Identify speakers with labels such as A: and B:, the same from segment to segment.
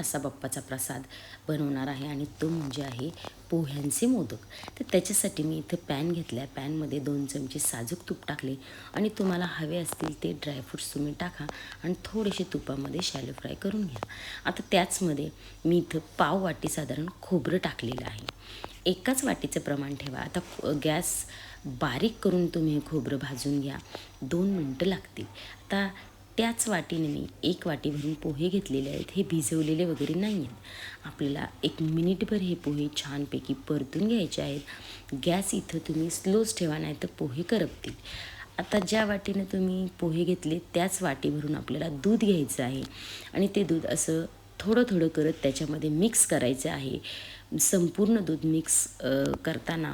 A: असा बाप्पाचा प्रसाद बनवणार आहे आणि तो म्हणजे आहे पोह्यांचे मोदक. तर त्याच्यासाठी मी इथं पॅन घेतला आहे पॅनमध्ये दोन चमचे साजूक तूप टाकले आणि तुम्हाला हवे असतील ते ड्रायफ्रूट्स तुम्ही टाका आणि थोडेसे तुपामध्ये शॅलो फ्राय करून घ्या. आता त्याचमध्ये मी इथं पाव वाटी साधारण खोबरं टाकलेलं आहे. एकाच वाटीचं प्रमाण ठेवा. आता गॅस बारीक करून तुम्ही खोबरं भाजून घ्या. दोन मिनटं लागतील. आता त्याच वाटीने मी एक वाटी भरून पोहे घेतलेले आहेत. हे भिजवलेले वगैरे नाही आहेत. आपल्याला एक मिनिटभर हे पोहे छानपैकी परतून घ्यायचे आहेत. गॅस इथं तुम्ही स्लोच ठेवा नाही तर पोहे करपतील. आता ज्या वाटीने तुम्ही पोहे घेतले त्याच वाटीभरून आपल्याला दूध घ्यायचं आहे. आणि ते दूध असं थोडं थोडं करत त्याच्यामध्ये मिक्स करायचं आहे. संपूर्ण दूध मिक्स करताना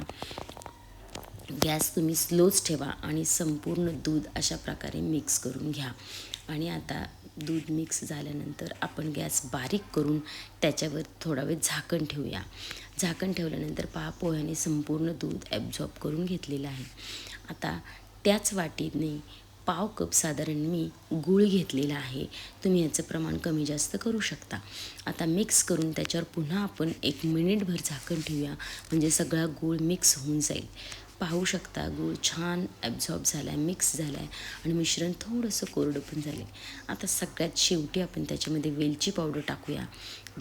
A: गॅस तुम्ही स्लोच ठेवा आणि संपूर्ण दूध अशा प्रकारे मिक्स करून घ्या. आणि आता दूध मिक्स झाल्यानंतर आपण गॅस बारीक करून त्याच्यावर थोडा वेळ झाकण ठेवूया. झाकण ठेवल्यानंतर पहा पोह्याने संपूर्ण दूध ॲब्झॉर्ब करून घेतलेलं आहे. आता त्याच वाटीने पाव कप साधारण मी गूळ घेतलेला आहे. तुम्ही याचं प्रमाण कमी जास्त करू शकता. आता मिक्स करून त्याच्यावर पुन्हा आपण एक मिनिटभर झाकण ठेवूया. म्हणजे सगळा गूळ मिक्स होऊन जाईल. शकता. गूळ छान ॲब्झॉर्ब झाला आहे मिक्स झाला आहे आणि मिश्रण थोडंसं कोरडं पण झालं आहे आता सगळ्यात शेवटी आपण त्याच्यामध्ये वेलची पावडर टाकूया.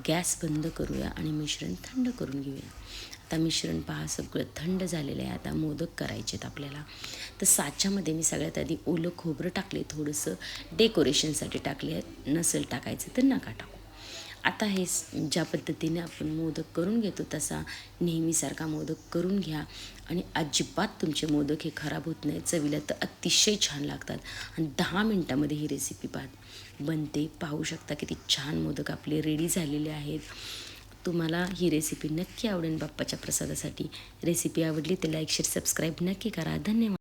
A: गॅस बंद करूया आणि मिश्रण थंड करून घेऊया. आता मिश्रण पहा सगळं थंड झालेलं आहे. आता मोदक करायचे आहेत आपल्याला. तर साच्यामध्ये मी सगळ्यात आधी ओलं खोबरं टाकले थोडंसं डेकोरेशनसाठी टाकले नसेल टाकायचं तर नका टाकू. आता हे ज्या पद्धतीने आपण मोदक करून घेतो तसा नेहमीसारखा मोदक करून घ्या. आणि अजिबात तुमचे मोदक हे खराब होत नाही चवीला तर अतिशय छान लागतात. आणि दहा मिनटामध्ये ही रेसिपी पाह. बनते. पाहू शकता किती छान मोदक आपले रेडी झालेले आहेत. तुम्हाला ही रेसिपी नक्की आवडेल बाप्पाच्या प्रसादासाठी. रेसिपी आवडली तर लाईक शेअर सबस्क्राईब नक्की करा. धन्यवाद.